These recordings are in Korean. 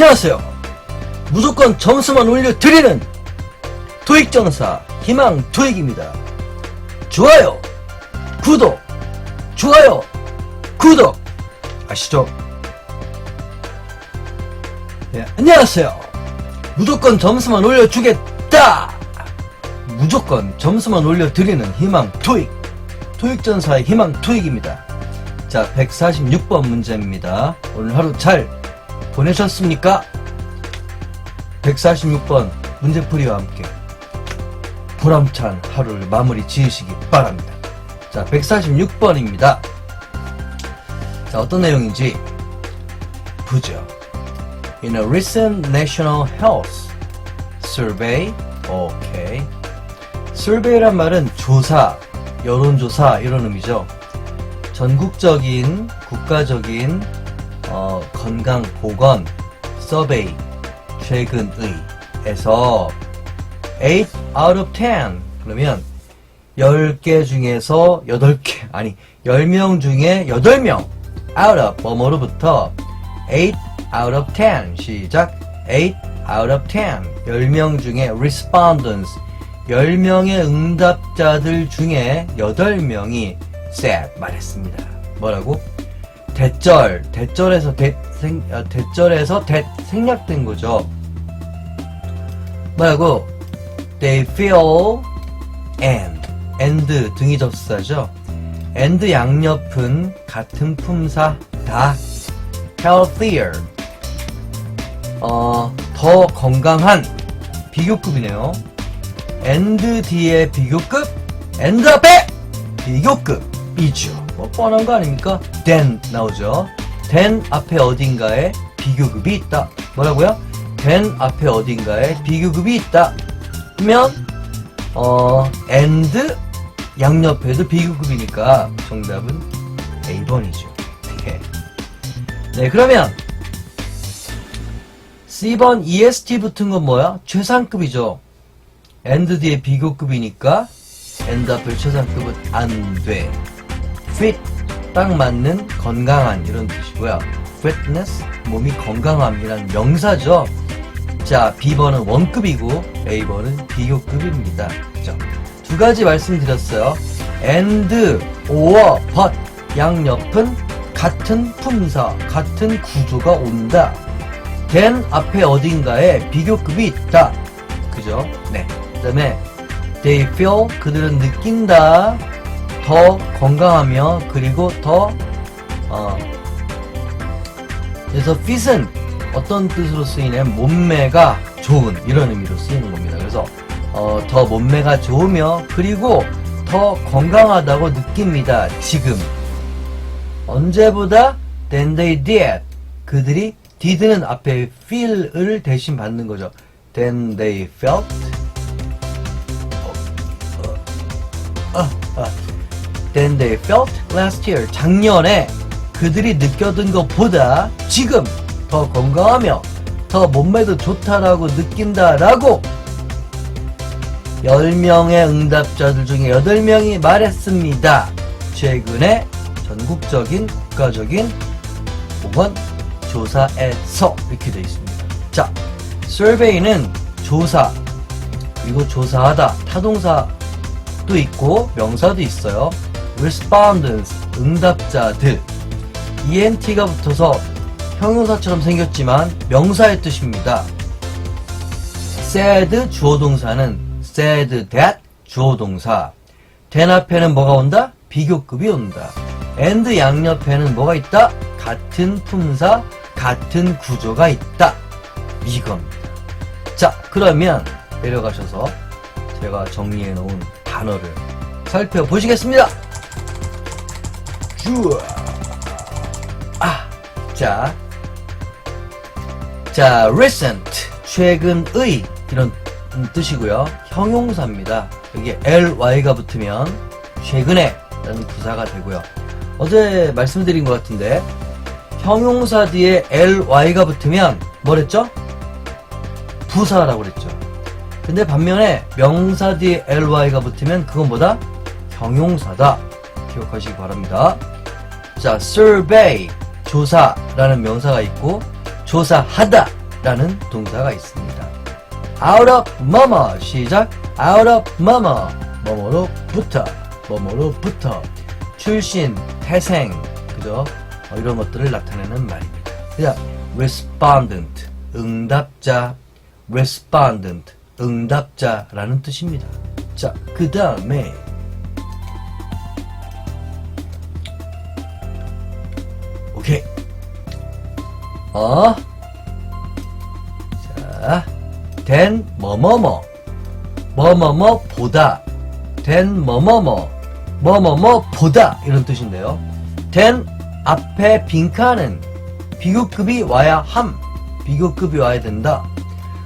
안녕하세요. 무조건 점수만 올려드리는 토익정사 희망 토익입니다. 좋아요, 구독, 좋아요, 구독 아시죠? 네, 안녕하세요. 무조건 점수만 올려주겠다. 무조건 점수만 올려드리는 희망 토익 토익전사의 희망 토익입니다. 자, 146번 문제입니다. 오늘 하루 잘 보내셨습니까? 146번 문제풀이와 함께 보람찬 하루를 마무리 지으시기 바랍니다. 자, 146번입니다. 자, 어떤 내용인지 보죠. In a recent national health survey, 오케이. survey란 말은 조사, 여론조사 이런 의미죠. 전국적인 국가적인 어, 건강 보건 서베이 최근의에서 8 out of 10 그러면 10개 중에서 8개 아니 10명 중에 8명 out of 뭐뭐로부터 8 out of 10 시작 8 out of 10 10명 중에 respondents 10명의 응답자들 중에 8명이 said 말했습니다. 뭐라고? 대절, 대절에서 대, 생, 아, 대절에서 대, 생략된 거죠. 뭐라고? They feel and, and 등이 접수사죠. and 양옆은 같은 품사 다. healthier, 어, 더 건강한 비교급이네요. and 뒤에 비교급, and 앞에 비교급이죠. 뭐 뻔한 거 아닙니까? then 나오죠. then 앞에 어딘가에 비교급이 있다. 뭐라고요? then 앞에 어딘가에 비교급이 있다. 그러면 어 and 양옆에도 비교급이니까 정답은 A번이죠. 네. 네, 그러면 C번 EST 붙은 건 뭐야? 최상급이죠. and 뒤에 비교급이니까 and 앞에 최상급은 안 돼. Fit 딱 맞는 건강한 이런 뜻이고요. fitness 몸이 건강함이란 명사죠. 자, B번은 원급이고 A번은 비교급입니다. 그죠? 두 가지 말씀드렸어요. and, or, but 양옆은 같은 품사, 같은 구조가 온다. then 앞에 어딘가에 비교급이 있다. 그죠? 네. 그 다음에 they feel 그들은 느낀다. 더 건강하며 그리고 더 어, 그래서 fit은 어떤 뜻으로 쓰이냐면 몸매가 좋은 이런 의미로 쓰이는 겁니다. 그래서 어, 더 몸매가 좋으며 그리고 더 건강하다고 느낍니다. 지금 언제보다 than they did 그들이 did는 앞에 feel을 대신 받는 거죠. than they felt 어, 어, 어. Than they felt last year 작년에 그들이 느꼈던 것보다 지금 더 건강하며 더 몸매도 좋다라고 느낀다라고 10명의 응답자들 중에 8명이 말했습니다. 최근에 전국적인 국가적인 보건 조사에서 이렇게 되어 있습니다. 자, survey는 조사 그리고 조사하다 타동사도 있고 명사도 있어요. Respondents 응답자들 ent가 붙어서 형용사처럼 생겼지만 명사의 뜻입니다. said 주어 동사는 said that 주어 동사. then 앞에는 뭐가 온다? 비교급이 온다. and 양옆에는 뭐가 있다? 같은 품사, 같은 구조가 있다. 이겁니다. 자, 그러면 내려가셔서 제가 정리해 놓은 단어를 살펴보시겠습니다. 쭈아. 아, 자. 자, recent, 최근의 이런 뜻이고요. 형용사입니다. 여기 ly가 붙으면 최근에 라는 부사가 되고요. 어제 말씀드린 것 같은데 형용사 뒤에 ly가 붙으면 뭐랬죠? 부사라고 그랬죠. 근데 반면에 명사 뒤에 ly가 붙으면 그건 뭐다? 형용사다. 기억하시기 바랍니다. 자, survey, 조사라는 명사가 있고, 조사하다 라는 동사가 있습니다. out of 뭐뭐 시작 out of 뭐뭐 뭐뭐로부터 뭐뭐로부터 출신 태생 그죠 어, 이런 것들을 나타내는 말입니다. 그냥 respondent 응답자 respondent 응답자라는 뜻입니다. 자, 그 다음에 어? 자, 된 뭐뭐뭐 뭐뭐뭐 보다 된 뭐뭐뭐 뭐뭐뭐 보다 이런 뜻인데요. 된 앞에 빈칸은 비교급이 와야 함 비교급이 와야 된다.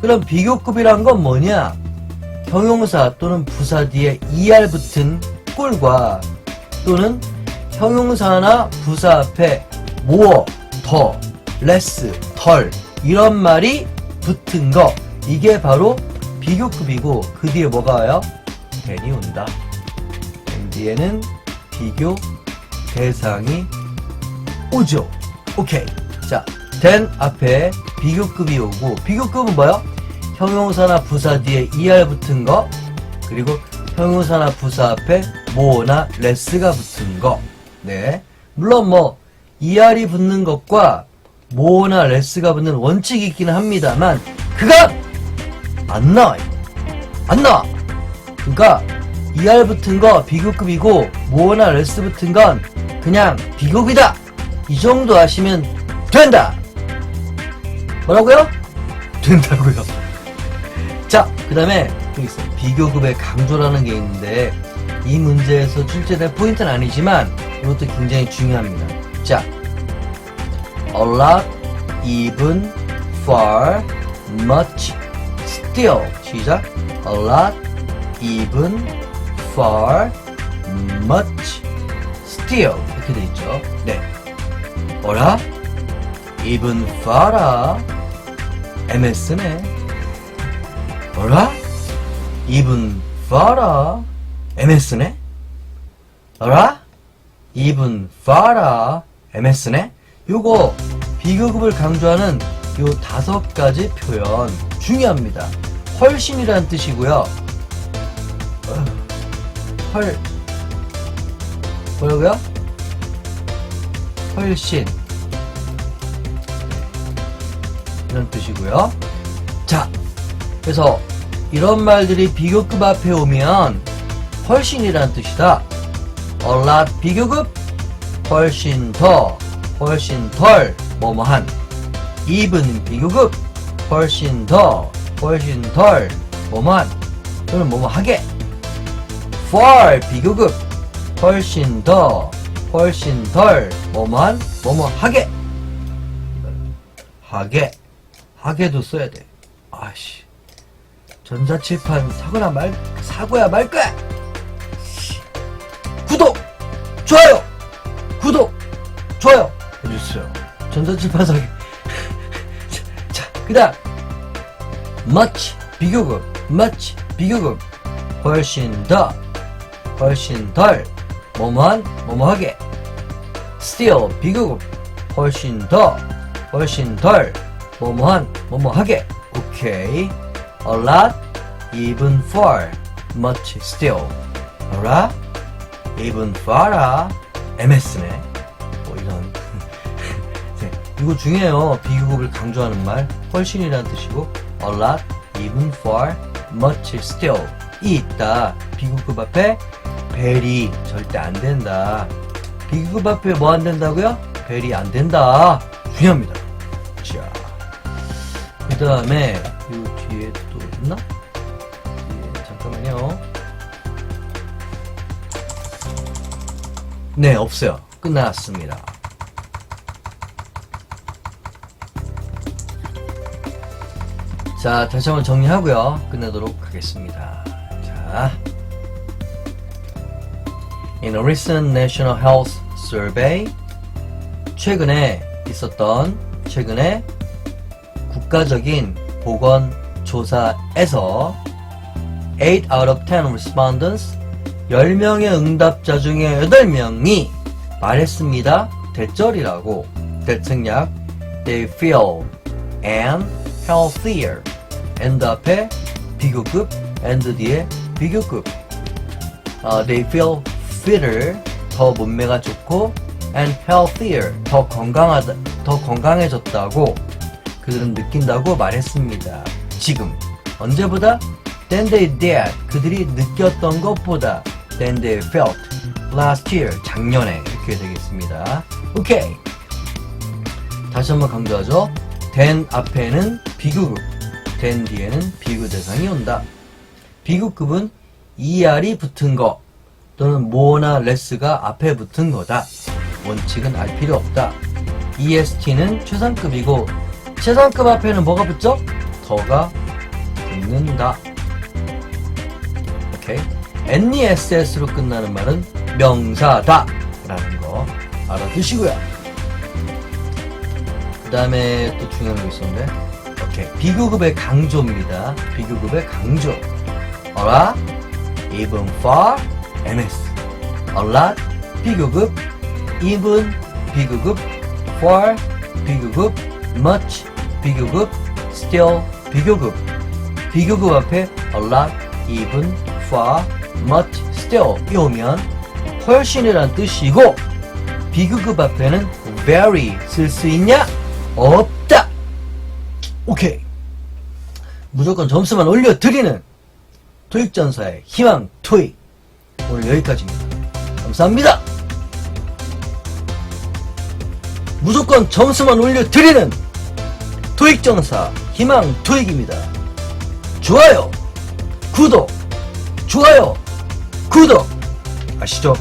그럼 비교급이란 건 뭐냐? 형용사 또는 부사 뒤에 er 붙은 꼴과 또는 형용사나 부사 앞에 more, 더, less, 덜 이런 말이 붙은 거 이게 바로 비교급이고 그 뒤에 뭐가 와요? then이 온다. 그 뒤에는 비교 대상이 오죠. 오케이. 자, then 앞에 비교급이 오고 비교급은 뭐요? 형용사나 부사 뒤에 er 붙은 거 그리고 형용사나 부사 앞에 more나 less가 붙은 거. 네. 물론 뭐 er이 붙는 것과 more나 less가 붙는 원칙이 있기는 합니다만 그건 안 나와요. 안 나와. 그러니까 er 붙은 거 비교급이고 more나 less 붙은 건 그냥 비교급이다. 이 정도 하시면 된다. 뭐라고요? 된다고요. 자, 그 다음에 여기 있어요. 비교급의 강조라는 게 있는데 이 문제에서 출제된 포인트는 아니지만 이것도 굉장히 중요합니다. 자, a lot, even, far, much, still. 시작. a lot, even, far, much, still. 이렇게 돼 있죠. 네. 어라? even, far아. MS네. 어라? even, far아. MS네. 어라? even, far아. MS네. 요거 비교급을 강조하는 요 다섯 가지 표현 중요합니다. 훨씬이라는 뜻이고요. 어, 헐 뭐라고요? 훨씬 이런 뜻이고요. 자, 그래서 이런 말들이 비교급 앞에 오면 훨씬이라는 뜻이다. lot 비교급 훨씬 더 훨씬 덜 뭐뭐한 even 비교급 훨씬 더 훨씬 덜 뭐뭐한 또는 뭐뭐하게 far 비교급 훨씬 더 훨씬 덜 뭐뭐한 뭐뭐하게 하게 하게도 써야 돼. 아씨. 전자칠판 사거나 말 사고야 말 거야. 씨. 구독 좋아요. 구독 좋아요 해주세요. 전자칠판 사기 자, 그 다음 much 비교급 much 비교급 훨씬 더 훨씬 덜 뭐뭐한 뭐뭐하게. Still 비교급 훨씬 더 훨씬 덜 뭐뭐한 뭐뭐하게. 오케이 a lot even far. much still. Alright even far아 MS네 뭐 이런 네, 이거 중요해요 비교급을 강조하는 말 훨씬이라는 뜻이고 a lot even far much still 이 있다 비교급 앞에 벨이 절대 안 된다 비교급 앞에 뭐 안 된다고요? 벨이 안 된다 중요합니다 자, 그 다음에 요 뒤에 또 있나? 뒤에 잠깐만요. 네, 없어요. 끝났습니다. 자, 다시 한번 정리하고요. 끝내도록 하겠습니다. 자. In a recent National Health Survey, 최근에 있었던, 최근에 국가적인 보건 조사에서 8 out of 10 respondents 10명의 응답자 중에 8명이 말했습니다. 대절이라고 대청약 They feel and healthier. And 앞에 비교급, and 뒤에 비교급. 어, they feel fitter, 더 몸매가 좋고, and healthier, 더 건강하다, 더 건강해졌다고 그들은 느낀다고 말했습니다. 지금 언제보다 than they did, 그들이 느꼈던 것보다 than they felt last year, 작년에 이렇게 되겠습니다. 오케이. 다시 한번 강조하죠. than 앞에는 비교급, than 뒤에는 비교 대상이 온다. 비교급은 ER이 붙은 거 또는 more나 less가 앞에 붙은 거다. 원칙은 알 필요 없다. EST는 최상급이고 최상급 앞에는 뭐가 붙죠? 더가 붙는다. 오케이. NESS로 끝나는 말은 명사다. 라는 거 알아두시고요. 그 다음에 또 중요한 거 있었는데. 오케이. 비교급의 강조입니다. 비교급의 강조. 어라, even far, ms. a lot, 비교급, even, 비교급, far, 비교급, much, 비교급, still, 비교급. 비교급 앞에 a lot, even, far, much, still 이 오면 훨씬이란 뜻이고 비교급 앞에는 very 쓸 수 있냐? 없다. 오케이. 무조건 점수만 올려드리는 토익전사의 희망 토익 오늘 여기까지입니다. 감사합니다. 무조건 점수만 올려드리는 토익전사 희망 토익입니다. 좋아요, 구독, 좋아요, 구독 아시죠?